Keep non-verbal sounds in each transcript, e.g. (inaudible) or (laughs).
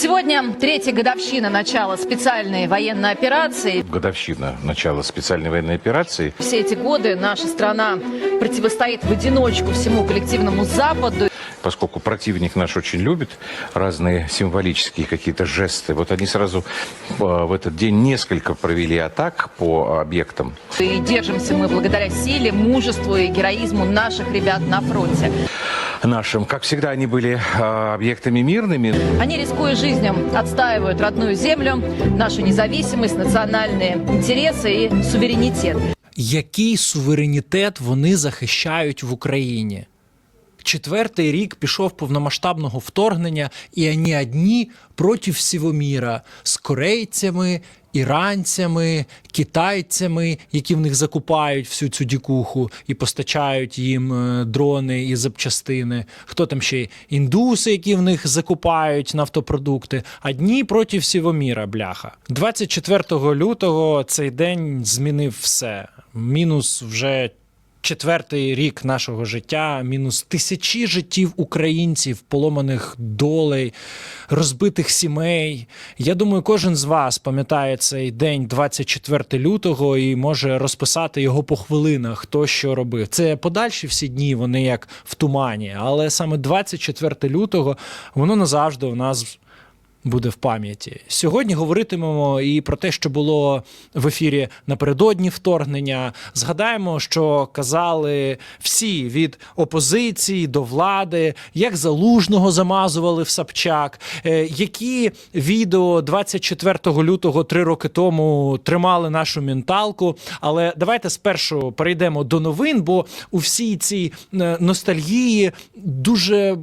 Сегодня третья годовщина начала специальной военной операции. годовщина начала специальной военной операции. Все эти годы наша страна противостоит в одиночку всему коллективному Западу. Поскольку противник наш очень любит разные символические какие-то жесты, вот они сразу э, в этот день несколько провели атак по объектам. И держимся мы благодаря силе, мужеству и героизму наших ребят на фронте. нашим. Как всегда, они были э, объектами мирными. Они, рискуя жизнью, отстаивают родную землю, нашу независимость, национальные интересы и суверенитет. який суверенітет вони захищають в Україні. Четвертий рік пішов повномасштабного вторгнення, і вони одні проти всього міра з корейцями, іранцями, китайцями, які в них закупають всю цю дікуху і постачають їм е, дрони і запчастини. Хто там ще індуси, які в них закупають нафтопродукти. Одні проти всього міра, бляха. 24 лютого цей день змінив все. Мінус вже четвертий рік нашого життя, мінус тисячі життів українців, поломаних долей, розбитих сімей. Я думаю, кожен з вас пам'ятає цей день, 24 лютого, і може розписати його по хвилинах, хто що робив. Це подальші всі дні, вони як в тумані, але саме 24 лютого воно назавжди у нас буде в пам'яті. Сьогодні говоритимемо і про те, що було в ефірі напередодні вторгнення. Згадаємо, що казали всі від опозиції до влади, як залужного замазували в Сапчак, е, які відео 24 лютого три роки тому тримали нашу менталку. Але давайте спершу перейдемо до новин, бо у всій цій е, ностальгії дуже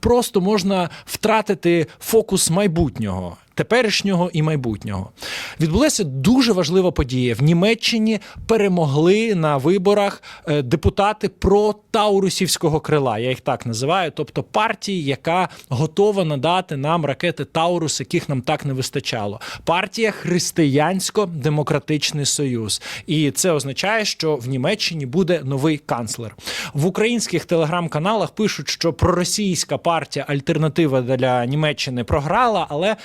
просто можна втратити фокус майбутнього майбутнього. Теперішнього і майбутнього відбулася дуже важлива подія. В Німеччині перемогли на виборах е, депутати про Таурусівського крила. Я їх так називаю, тобто партії, яка готова надати нам ракети Таурус, яких нам так не вистачало. Партія Християнсько-демократичний союз, і це означає, що в Німеччині буде новий канцлер. В українських телеграм-каналах пишуть, що проросійська партія Альтернатива для Німеччини програла, але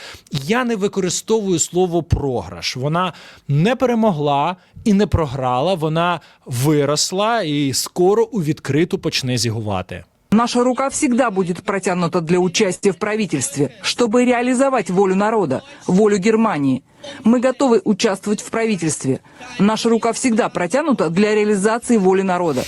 я не використовую слово програш. Вона не перемогла і не програла. Вона виросла і скоро у відкриту почне зігувати. Наша рука всегда будет протянута для участия в правительстве, чтобы реализовать волю народа, волю Германии. Мы готовы участвовать в правительстве. Наша рука всегда протянута для реализации воли народа.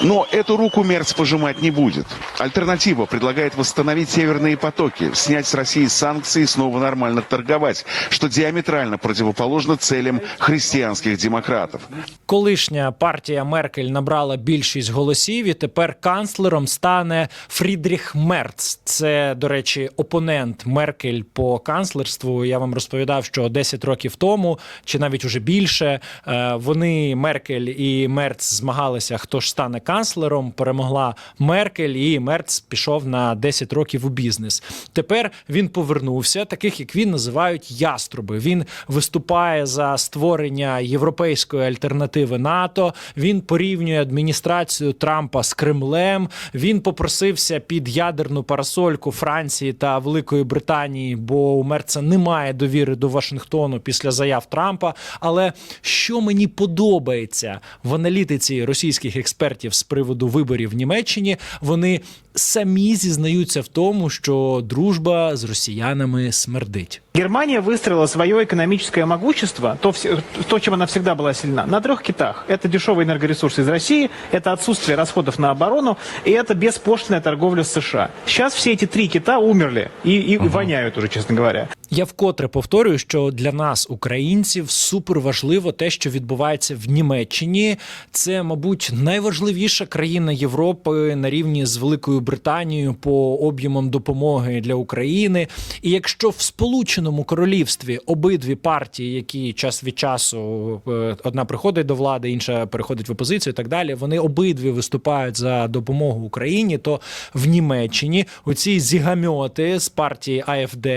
Но эту руку Мерц пожимать не будет. Альтернатива предлагает восстановить северные потоки, снять с России санкции и снова нормально торговать, что диаметрально противоположно целям христианских демократов. Колишня партія Меркель набрала більшість голосів, і тепер канцлером стане Фрідріх Мерц. Це, до речі, опонент Меркель по канцлерству. Я вам розповідав, що 10 років тому, чи навіть уже більше, е, вони Меркель і Мерц змагалися, хто ж стане канцлером. Перемогла Меркель, і Мерц пішов на 10 років у бізнес. Тепер він повернувся, таких як він називають яструби. Він виступає за створення європейської альтернативи НАТО. Він порівнює адміністрацію Трампа з Кремлем. Він попросився під ядерну парасольку Франції та Великої Британії, бо у Мерца немає довіри до Вашингтону після заяв Трампа. Але що мені подобається в аналітиці російських експертів з приводу виборів в Німеччині, вони самі зізнаються в тому, що дружба з росіянами смердить. Германия выстроила свое экономическое могущество, то, вс- то, чем она всегда была сильна, на трех китах. Это дешевые энергоресурсы из России, это отсутствие расходов на оборону и это беспошлинная торговля с США. Сейчас все эти три кита умерли и, и воняют уже, честно говоря. Я вкотре повторюю, що для нас, українців, супер важливо те, що відбувається в Німеччині. Це, мабуть, найважливіша країна Європи на рівні з Великою Британією по об'ємам допомоги для України. І якщо в Сполученому Королівстві обидві партії, які час від часу е, одна приходить до влади, інша переходить в опозицію, і так далі, вони обидві виступають за допомогу Україні, то в Німеччині оці зігамьоти з партії АФД,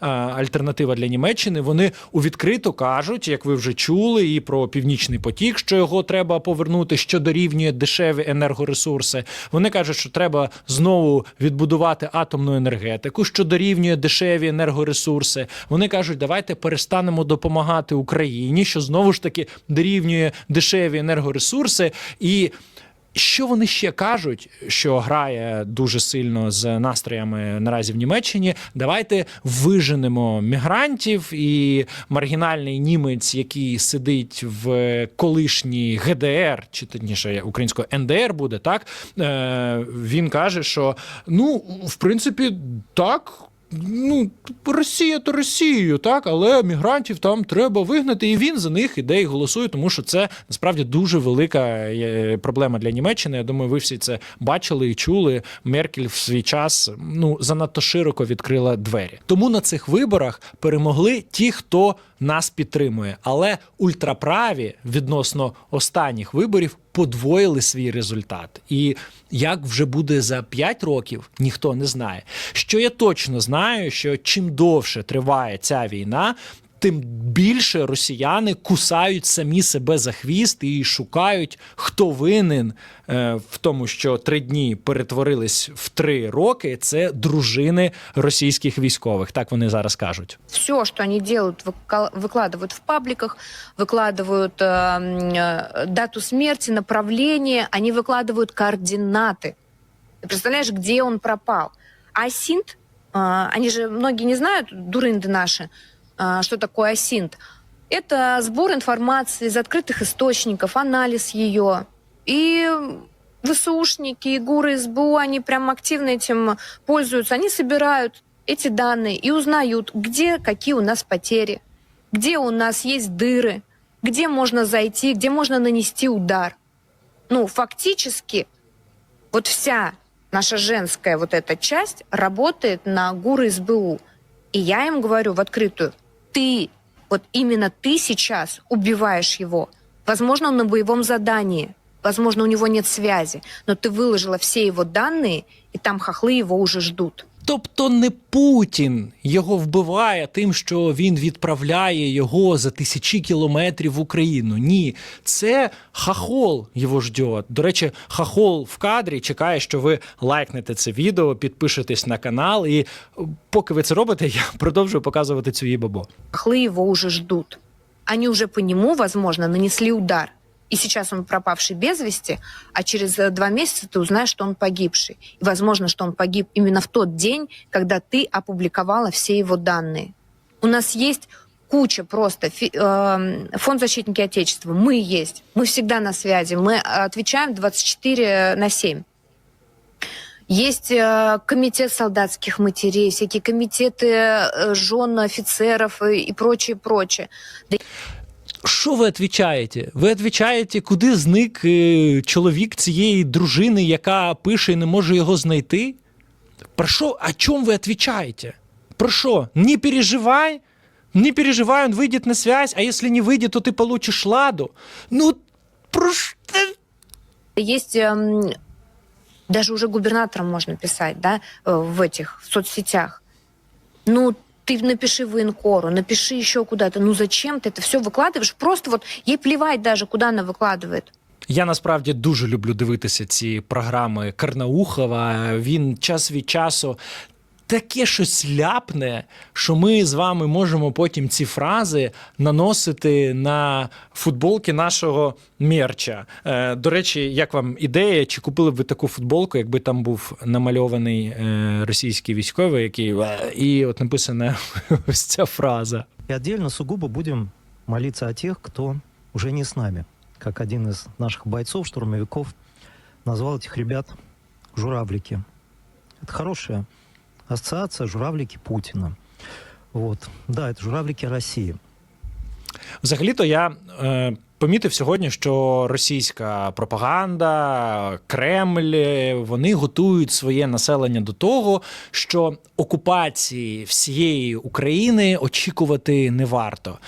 а, альтернатива для Німеччини. Вони у відкрито кажуть, як ви вже чули, і про північний потік, що його треба повернути, що дорівнює дешеві енергоресурси. Вони кажуть, що треба знову відбудувати атомну енергетику, що дорівнює дешеві енергоресурси. Вони кажуть, давайте перестанемо допомагати Україні, що знову ж таки дорівнює дешеві енергоресурси і. Що вони ще кажуть, що грає дуже сильно з настроями наразі в Німеччині? Давайте виженемо мігрантів і маргінальний німець, який сидить в колишній ГДР, чи точніше українською НДР буде так. Е, він каже, що ну, в принципі, так. Ну, Росія то Росією, так, але мігрантів там треба вигнати, і він за них іде і голосує, тому що це насправді дуже велика е, проблема для Німеччини. Я думаю, ви всі це бачили і чули. Меркель в свій час ну занадто широко відкрила двері. Тому на цих виборах перемогли ті, хто нас підтримує. Але ультраправі відносно останніх виборів подвоїли свій результат. І як вже буде за 5 років, ніхто не знає. Що я точно знаю, що чим довше триває ця війна Тим більше росіяни кусають самі себе за хвіст і шукають, хто винен е, в тому, що три дні перетворились в три роки. Це дружини російських військових. Так вони зараз кажуть. все, что они делают, выка- выкладывают в пабликах, выкладывают э, м, э, дату смерти, направление, они выкладывают координаты. Ты представляешь, где он пропал? А синт, э, они же многие не знают, дурынды наши, э, что такое асинт. Это сбор информации из открытых источников, анализ ее. И ВСУшники, и ГУРы, СБУ, они прям активно этим пользуются. Они собирают эти данные и узнают, где какие у нас потери, где у нас есть дыры, где можно зайти, где можно нанести удар. Ну, фактически, вот вся наша женская вот эта часть работает на ГУР СБУ. И я им говорю в открытую, ты, вот именно ты сейчас убиваешь его. Возможно, он на боевом задании, возможно, у него нет связи, но ты выложила все его данные, и там хохлы его уже ждут. Тобто не Путін його вбиває тим, що він відправляє його за тисячі кілометрів в Україну. Ні, це хахол його ждет. До речі, хахол в кадрі чекає, що ви лайкнете це відео, підпишетесь на канал, і е, поки ви це робите, (laughs) я продовжую показувати цю їбабо. хохлы его уже ждут. Они уже по нему, возможно, нанесли удар. И сейчас он пропавший без вести, а через э, два месяца ты узнаешь, что он погибший. И возможно, что он погиб именно в тот день, когда ты опубликовала все его данные. У нас есть куча просто. Эм, Фонд защитники Отечества. Мы есть. Мы всегда на связи. Мы э, отвечаем 24 на 7. Есть э, комитет солдатских матерей, всякие комитеты жен офицеров и прочее, прочее. Що ви відповідаєте? Ви відповідаєте, куди зник е, чоловік цієї дружини, яка пише і не може його знайти? Про що? О чому ви відповідаєте? Про що? Не переживай, не переживай, он выйдет на связь, а если не выйдет, то ты получишь ладу. Ну, про що? Есть эм, даже уже губернаторам можно писать, да, э, в этих в соцсетях. Ну, ты напиши военкору, напиши еще куда-то. Ну зачем ты это все выкладываешь? Просто вот ей плевать даже, куда она выкладывает. Я насправді дуже люблю дивитися ці програми Карнаухова. Він час від часу таке щось ляпне, що ми з вами можемо потім ці фрази наносити на футболки нашого мерча. Е, до речі, як вам ідея, чи купили б ви таку футболку, якби там був намальований е, російський військовий, який «Е», і от написана (laughs) ось ця фраза. И отдельно сугубо будем молиться о тех, кто уже не с нами. Как один из наших бойцов, штурмовиков, назвал этих ребят журавлики. Это хорошая ассоциация журавлики Путина. Вот. Да, это журавлики России. Взагалі-то я е, помітив сьогодні, що російська пропаганда, Кремль, вони готують своє населення до того, що окупації всієї України очікувати не варто.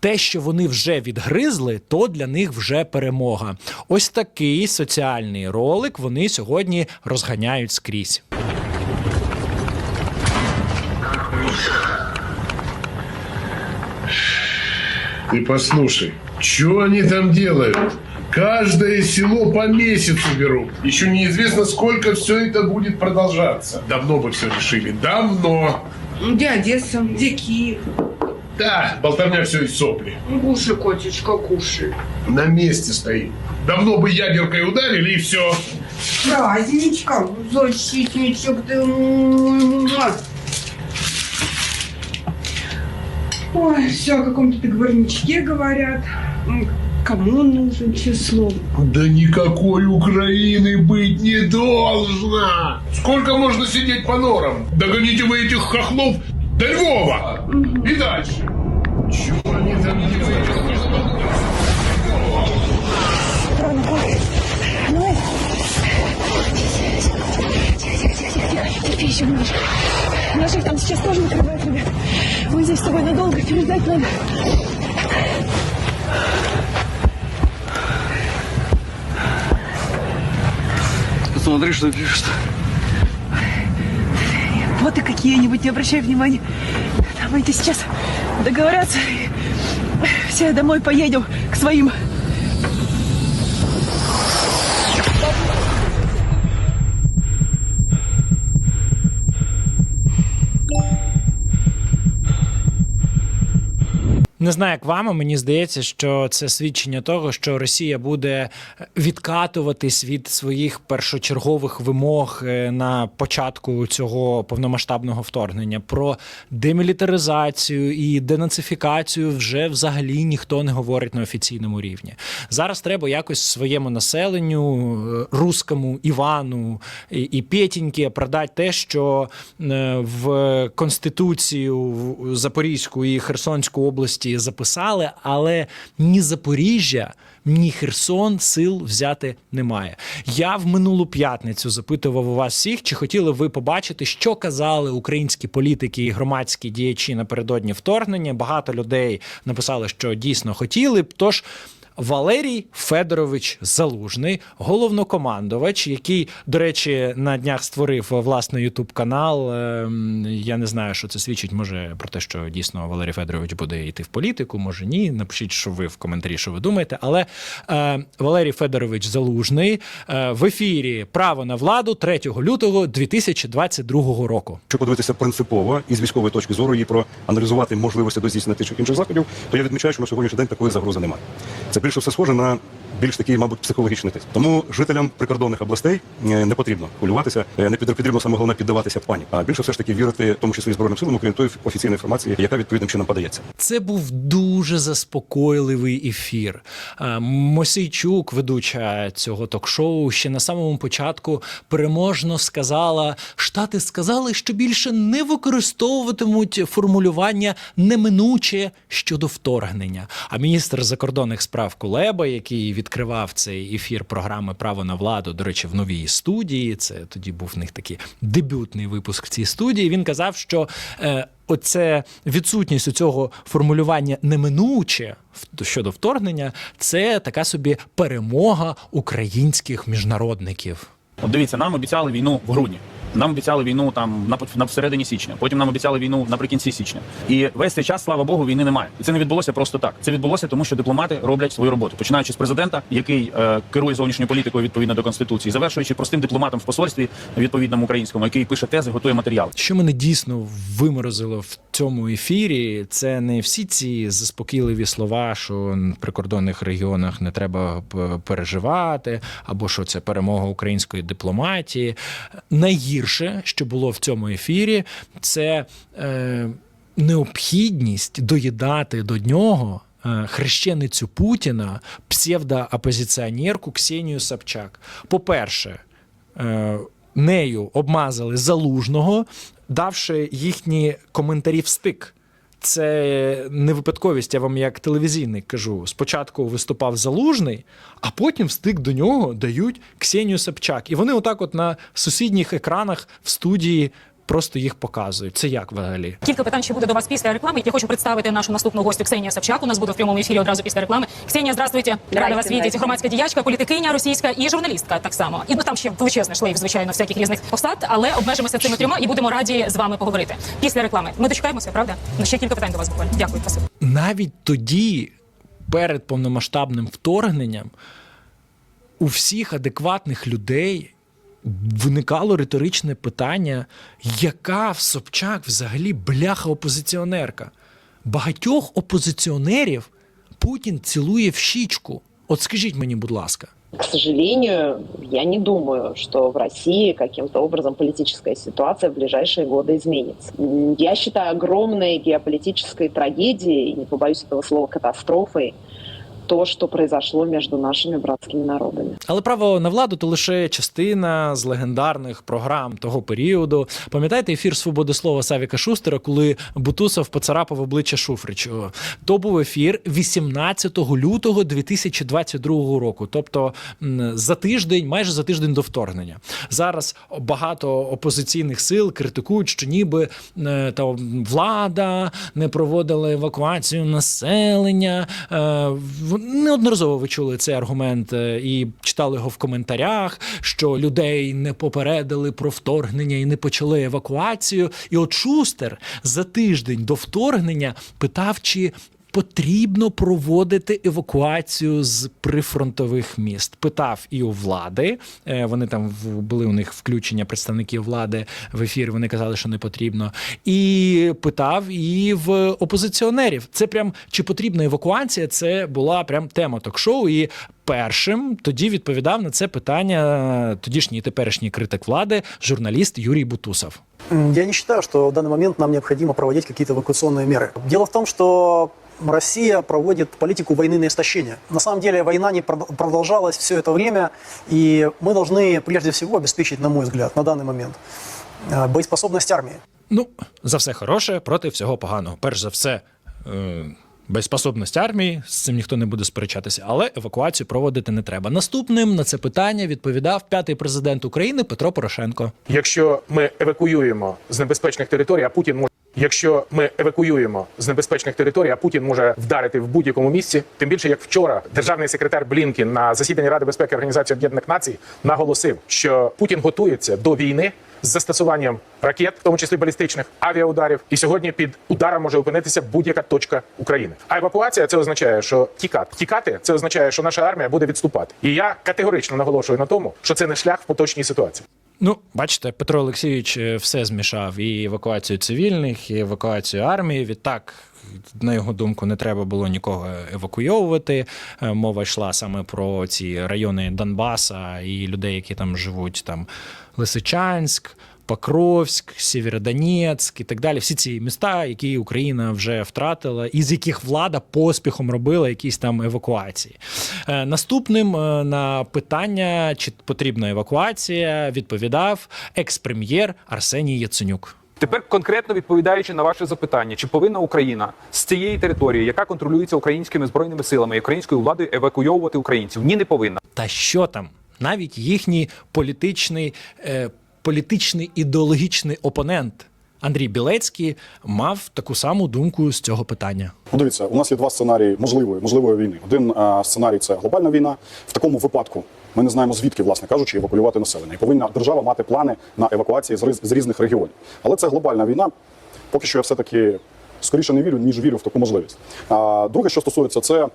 Те, що вони вже відгризли, то для них вже перемога. Ось такий соціальний ролик вони сьогодні розганяють скрізь. Ты послушай, что они там делают? Каждое село по месяцу берут. Еще неизвестно, сколько все это будет продолжаться. Давно бы все решили. Давно. Где Одесса? Где Киев? Да, болтовня все из сопли. Кушай, котечка, кушай. На месте стоит. Давно бы ядеркой ударили и все. Праздничка, защитничек ты мой. Ой, все о каком-то договорничке говорят. Кому нужен, число? Да никакой Украины быть не должно. Сколько можно сидеть по норам? Догоните вы этих хохлов до Львова. И дальше. Чего они там делают? Терпи еще немножко. Наших там сейчас тоже накрывает, ребят. Мы здесь с тобой надолго переждать надо. Посмотри, что пишет. Вот и какие-нибудь, не обращай внимания. Там эти сейчас договорятся. Все домой поедем к своим. Не знаю, як вам, а мені здається, що це свідчення того, що Росія буде відкатуватись від своїх першочергових вимог е, на початку цього повномасштабного вторгнення. Про демілітаризацію і денацифікацію вже взагалі ніхто не говорить на офіційному рівні. Зараз треба якось своєму населенню, е, рускому Івану і, Петіньки продати те, що е, в Конституцію в- Запорізьку і Херсонську області записали, але ні Запоріжжя, ні Херсон сил взяти немає. Я в минулу п'ятницю запитував у вас всіх, чи хотіли ви побачити, що казали українські політики і громадські діячі напередодні вторгнення. Багато людей написали, що дійсно хотіли. Тож. Валерій Федорович Залужний, головнокомандувач, який, до речі, на днях створив власний ютуб канал. Ем, Я не знаю, що це свідчить. Може про те, що дійсно Валерій Федорович буде йти в політику, може ні. Напишіть, що ви в коментарі, що ви думаєте. Але е, Валерій Федорович Залужний е, в ефірі Право на владу 3 лютого 2022 року. Якщо подивитися принципово і з військової точки зору і проаналізувати можливості до здійснення тих чи інших заходів, то я відмічаю, що на сьогоднішній день такої загрози немає. Це більше все схоже на більш такий, мабуть, психологічний тиск. Тому жителям прикордонних областей е, не потрібно хвилюватися, е, не потрібно саме головне піддаватися паніці, а більше все ж таки вірити, в тому числі збройним силам, окрім тої офіційної інформації, яка відповідним чином подається. Це був дуже заспокойливий ефір. Е, Мосійчук, ведуча цього ток-шоу, ще на самому початку переможно сказала: Штати сказали, що більше не використовуватимуть формулювання неминуче щодо вторгнення. А міністр закордонних справ Кулеба, який відкривав цей ефір програми Право на владу, до речі, в новій студії. Це тоді був в них такий дебютний випуск в цій студії. Він казав, що. Е, Оце відсутність у цього формулювання неминуче щодо вторгнення, це така собі перемога українських міжнародників. От дивіться, нам обіцяли війну в грудні. Нам обіцяли війну там на, на всередині січня. Потім нам обіцяли війну наприкінці січня. І весь цей час, слава Богу, війни немає. І це не відбулося просто так. Це відбулося тому, що дипломати роблять свою роботу, починаючи з президента, який е, керує зовнішньою політикою відповідно до конституції, завершуючи простим дипломатом в посольстві відповідному українському, який пише тези, готує матеріал. Що мене дійсно виморозило в цьому ефірі, це не всі ці заспокійливі слова, що в прикордонних регіонах не треба переживати, або що це перемога української дипломатії. Найгірше, що було в цьому ефірі, це е, необхідність доїдати до нього. е, Хрещеницю Путіна, псевдоопозиціонерку Ксенію Собчак. По-перше, е, нею обмазали залужного, давши їхні коментарі в стик. Це не випадковість, я вам як телевізійник кажу. Спочатку виступав залужний, а потім встиг до нього дають Ксенію Собчак. І вони отак, от на сусідніх екранах в студії просто їх показують. Це як взагалі? Кілька питань ще буде до вас після реклами. Я хочу представити нашу наступну гостю Ксенія Савчак. У нас буде в прямому ефірі одразу після реклами. Ксенія, здравствуйте. Рада вас бачити. Громадська діячка, політикиня російська і журналістка так само. І ну там ще величезний шлейф, звичайно, всяких різних посад, але обмежимося цими трьома і будемо раді з вами поговорити. Після реклами. Ми дочекаємося, правда? Ну ще кілька питань до вас буквально. Дякую, спасибо. навіть тоді, перед повномасштабним вторгненням у всіх адекватних людей виникало риторичне питання, яка в Собчак взагалі бляха опозиціонерка. Багатьох опозиціонерів Путін цілує в щічку. От скажіть мені, будь ласка. К сожалению, я не думаю, что в России каким-то образом политическая ситуация в ближайшие годы изменится. Я считаю огромной геополитической трагедией, не побоюсь этого слова, катастрофой, то, что произошло между нашими братскими народами. Але право на владу то лише частина з легендарних програм того періоду. Пам'ятаєте ефір свободи слова Савіка Шустера, коли Бутусов поцарапав обличчя Шуфричу? То був ефір 18 лютого 2022 року, тобто за тиждень, майже за тиждень до вторгнення. Зараз багато опозиційних сил критикують, що ніби е, та влада не проводила евакуацію населення. Неодноразово ви чули цей аргумент е, і читали його в коментарях, що людей не попередили про вторгнення і не почали евакуацію. І от Шустер за тиждень до вторгнення питав, чи потрібно проводити евакуацію з прифронтових міст. Питав і у влади. е, Вони там в- були у них включення представників влади в ефір. Вони казали, що не потрібно. І питав і в опозиціонерів. Це прям чи потрібна евакуація? Це була прям тема ток-шоу. І першим тоді відповідав на це питання тодішній і теперішній критик влади, журналіст Юрій Бутусов. М, Я не считаю, что в данный момент нам необходимо проводить какие-то эвакуационные меры. Дело в том, что Россия проводит политику войны на истощение. На самом деле война не прод- продолжалась все это время, и мы должны прежде всего обеспечить, на мой взгляд, на данный момент э, боеспособность армии. Ну, за все хороше проти всього поганого. Перш за все, е, боєспособність армії, з цим ніхто не буде сперечатися, але евакуацію проводити не треба. Наступним на це питання відповідав п'ятий президент України Петро Порошенко. Якщо ми евакуюємо з небезпечних територій, а Путін може. Якщо ми евакуюємо з небезпечних територій, а Путін може вдарити в будь-якому місці, тим більше як вчора державний секретар Блінкін на засіданні Ради безпеки Організації Об'єднаних Націй наголосив, що Путін готується до війни з застосуванням ракет, в тому числі балістичних авіаударів, і сьогодні під ударом може опинитися будь-яка точка України. А евакуація це означає, що тікати. Тікати це означає, що наша армія буде відступати. І я категорично наголошую на тому, що це не шлях в поточній ситуації. Ну, бачите, Петро Олексійович е, все змішав і евакуацію цивільних, і евакуацію армії. Відтак, на його думку, не треба було нікого евакуйовувати. Е, Мова йшла саме про ці райони Донбаса і людей, які там живуть, там Лисичанськ. Покровськ, Сєвєродонецьк і так далі. Всі ці міста, які Україна вже втратила, і з яких влада поспіхом робила якісь там евакуації. Е, Наступним е, на питання, чи потрібна евакуація, відповідав екс-прем'єр Арсеній Яценюк. Тепер конкретно відповідаючи на ваше запитання, чи повинна Україна з цієї території, яка контролюється українськими збройними силами і українською владою, евакуйовувати українців? Ні, не повинна. Та що там? Навіть їхній політичний, е, політичний ідеологічний опонент Андрій Білецький мав таку саму думку з цього питання. Ну, дивіться, у нас є два сценарії можливої можливої війни. Один сценарій це глобальна війна. В такому випадку ми не знаємо звідки, власне кажучи, евакуювати населення. І повинна держава мати плани на евакуації з, різних регіонів. Але це глобальна війна. Поки що я все-таки скоріше не вірю, ніж вірю в таку можливість. А друге, що стосується, це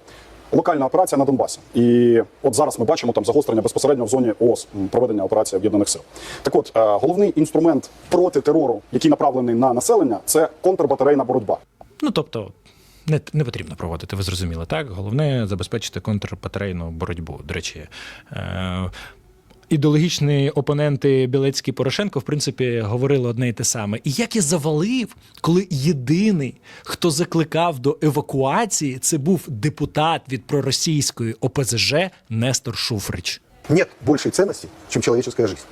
локальна операція на Донбасі. І от зараз ми бачимо там загострення безпосередньо в зоні ООС проведення операції об'єднаних сил. Так от, е, головний інструмент проти терору, який направлений на населення, це контрбатарейна боротьба. Ну тобто. Не, не потрібно проводити, ви зрозуміли, так? Головне забезпечити контрбатарейну боротьбу. До речі, е, ідеологічні опоненти Білецький Порошенко, в принципі, говорили одне і те саме. І як я завалив, коли єдиний, хто закликав до евакуації, це був депутат від проросійської ОПЗЖ Нестор Шуфрич. Нет большей ценности, чем человеческая жизнь.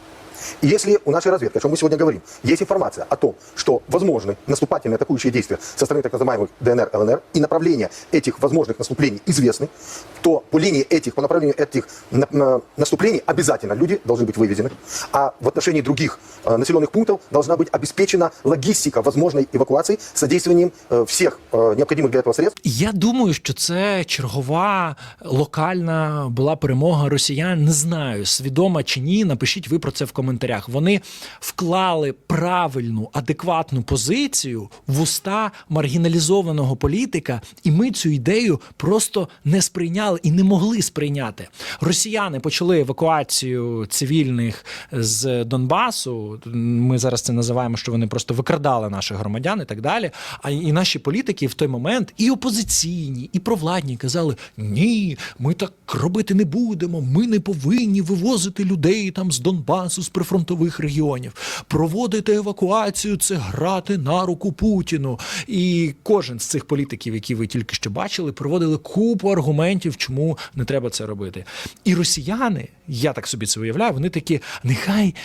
И если у нашей разведки, о чем мы сегодня говорим, есть информация о том, что возможны наступательные атакующие действия со стороны так называемых ДНР, ЛНР, и направления этих возможных наступлений известны, то по линии этих, по направлению этих на- на- наступлений обязательно люди должны быть вывезены, а в отношении других э, населенных пунктов должна быть обеспечена логистика возможной эвакуации с содействием э, всех э, необходимых для этого средств. Я думаю, що це чергова локальна була перемога росіян. Не знаю, свідома чи ні. Напишіть ви про це в коментарях. коментарях, вони вклали правильну, адекватну позицію в уста маргіналізованого політика, і ми цю ідею просто не сприйняли і не могли сприйняти. Росіяни почали евакуацію цивільних з Донбасу. Ми зараз це називаємо, що вони просто викрадали наших громадян і так далі. А і наші політики в той момент і опозиційні, і провладні казали: ні, ми так робити не будемо. Ми не повинні вивозити людей там з Донбасу, з прифронтових регіонів. Проводити евакуацію це грати на руку Путіну. І кожен з цих політиків, які ви тільки що бачили, проводили купу аргументів, чому не треба це робити. І росіяни, я так собі це уявляю, вони такі, нехай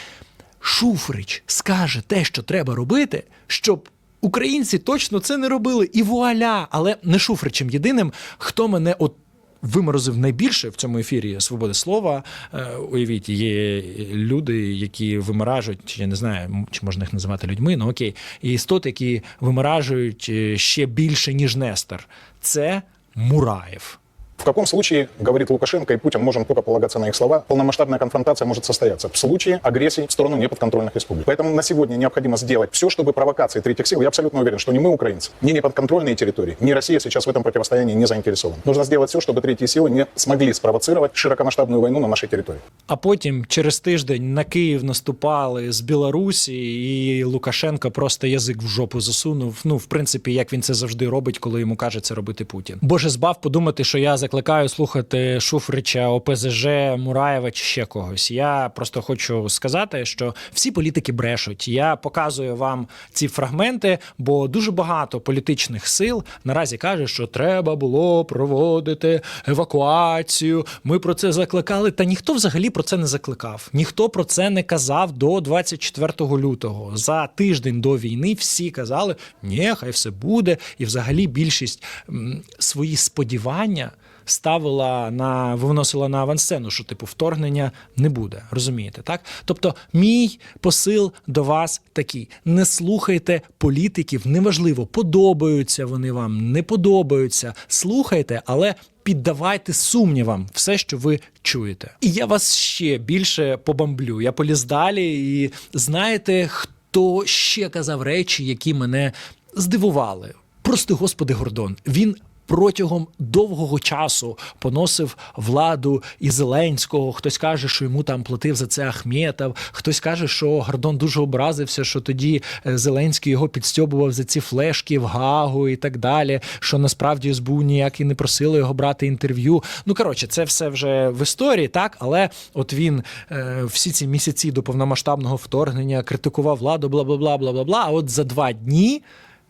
Шуфрич скаже те, що треба робити, щоб. Українці точно це не робили, і вуаля, але не Шуфричем єдиним, хто мене от виморозив найбільше в цьому ефірі свободи слова. Е, уявіть, є люди, які виморажують, я не знаю, чи можна їх називати людьми, ну окей, і істоти, які виморажують е, ще більше, ніж Нестор. Це Мураєв. В каком случае, говорит Лукашенко и Путин, можем только полагаться на их слова, полномасштабная конфронтация может состояться в случае агрессии в сторону неподконтрольных республик. Поэтому на сегодня необходимо сделать все, чтобы провокации третьих сил, я абсолютно уверен, что ни мы, украинцы, ни неподконтрольные территории, ни Россия сейчас в этом противостоянии не заинтересованы. Нужно сделать все, чтобы третьи силы не смогли спровоцировать широкомасштабную войну на нашей территории. А потім через тиждень на Київ наступали з Білорусі, і Лукашенко просто язик в жопу засунув. Ну, в принципі, як він це завжди робить, коли йому каже це робити Путін. Боже, збав подумати, що я закликаю слухати Шуфрича, ОПЗЖ, Мураєва чи ще когось. Я просто хочу сказати, що всі політики брешуть. Я показую вам ці фрагменти, бо дуже багато політичних сил наразі каже, що треба було проводити евакуацію. Ми про це закликали. Та ніхто взагалі про це не закликав. Ніхто про це не казав до 24 лютого. За тиждень до війни всі казали, ні, хай все буде. І взагалі більшість свої сподівання. Ставила на виносила на авансцену, що типу вторгнення не буде. Розумієте, так? Тобто, мій посил до вас такий: не слухайте політиків, неважливо, подобаються вони вам, не подобаються. Слухайте, але піддавайте сумнівам все, що ви чуєте. І я вас ще більше побамблю. Я поліз далі, і знаєте, хто ще казав речі, які мене здивували? Прости, господи, Гордон. Він протягом довгого часу поносив владу і Зеленського. Хтось каже, що йому там платив за це Ахметов. Хтось каже, що Гордон дуже образився, що тоді е, Зеленський його підстьобував за ці флешки в Гагу і так далі. Що насправді СБУ ніяк і не просили його брати інтерв'ю. Ну коротше, це все вже в історії, так але от він е, всі ці місяці до повномасштабного вторгнення критикував владу, бла бла бла бла бла бла. А от за два дні.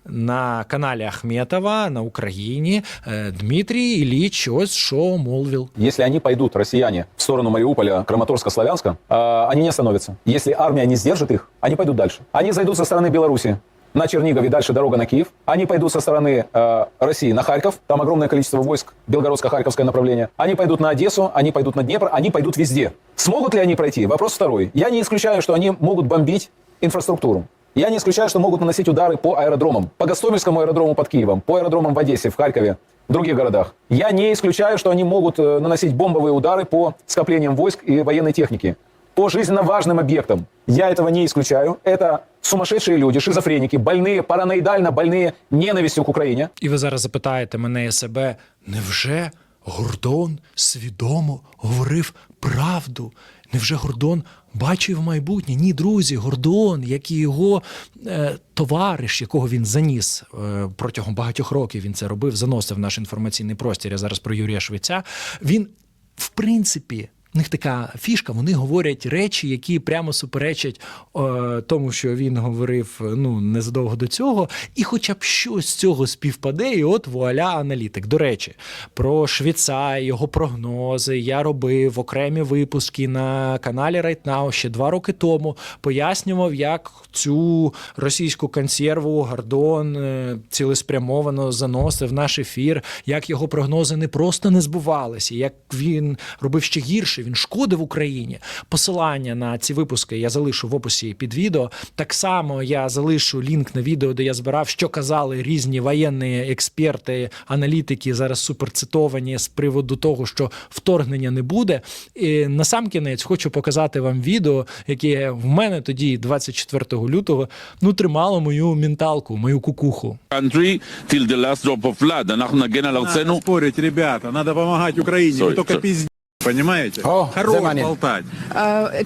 На каналі Ахметова на Україні е, Дмитрій Ілліч ось що мовив. Если они пойдут, россияне, в сторону Мариуполя, Краматорска, Славянска, э, они не остановятся. Если армия не сдержит их, они пойдут дальше. Они зайдут со стороны Беларуси на Чернигов и дальше дорога на Киев. Они пойдут со стороны э, России на Харьков, там огромное количество войск, Белгородско-Харьковское направление. Они пойдут на Одессу, они пойдут на Днепр, они пойдут везде. Смогут ли они пройти? Вопрос второй. Я не исключаю, что они могут бомбить инфраструктуру. Я не исключаю, что могут наносить удары по аэродромам. По Гостомельскому аэродрому под Киевом, по аэродромам в Одессе, в Харькове, в других городах. Я не исключаю, что они могут э, наносить бомбовые удары по скоплениям войск и военной техники. По жизненно важным объектам. Я этого не исключаю. Это сумасшедшие люди, шизофреники, больные, параноидально больные ненавистью к Украине. І ви зараз запитаєте мене і себе, невже Гордон свідомо говорив правду? Невже Гордон бачив майбутнє? Ні, друзі, Гордон, як і його е, товариш, якого він заніс е, протягом багатьох років, він це робив, заносив наш інформаційний простір. Я зараз про Юрія Швеця. Він, в принципі, в них така фішка, вони говорять речі, які прямо суперечать е, тому, що він говорив ну незадовго до цього, і хоча б щось з цього співпаде, і от вуаля аналітик. До речі, про Швіца, його прогнози я робив окремі випуски на каналі Right Now ще два роки тому. Пояснював, як цю російську консерву Гордон е, цілеспрямовано заносив наш ефір, як його прогнози не просто не збувалися, як він робив ще гірше гроші він шкодив Україні. Посилання на ці випуски я залишу в описі під відео. Так само я залишу лінк на відео, де я збирав, що казали різні воєнні експерти, аналітики зараз суперцитовані з приводу того, що вторгнення не буде. І Насамкінець хочу показати вам відео, яке в мене тоді, 24 лютого, ну тримало мою менталку, мою кукуху. Андрій till the last drop of blood. Спорять, ребята, треба допомагати Україні, не пізні. Понимаете? the Хорош болтать.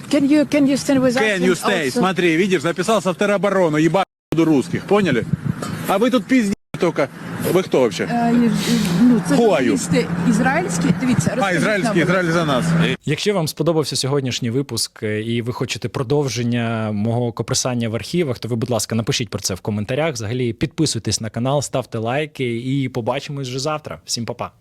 can you can you stand with Can you stay? Смотри, видишь, записался в тероборону, ебать буду русских, поняли? А вы тут пиздец только. Вы кто вообще? Ну, це Who are you? журналісти ізраїльські. Дивіться, А, израильский, Израиль за нас. Якщо вам сподобався сьогоднішній випуск е, і ви хочете продовження мого копресання в архівах, то ви, будь ласка, напишіть про це в коментарях. Взагалі підписуйтесь на канал, ставте лайки і побачимось вже завтра. Всім па-па.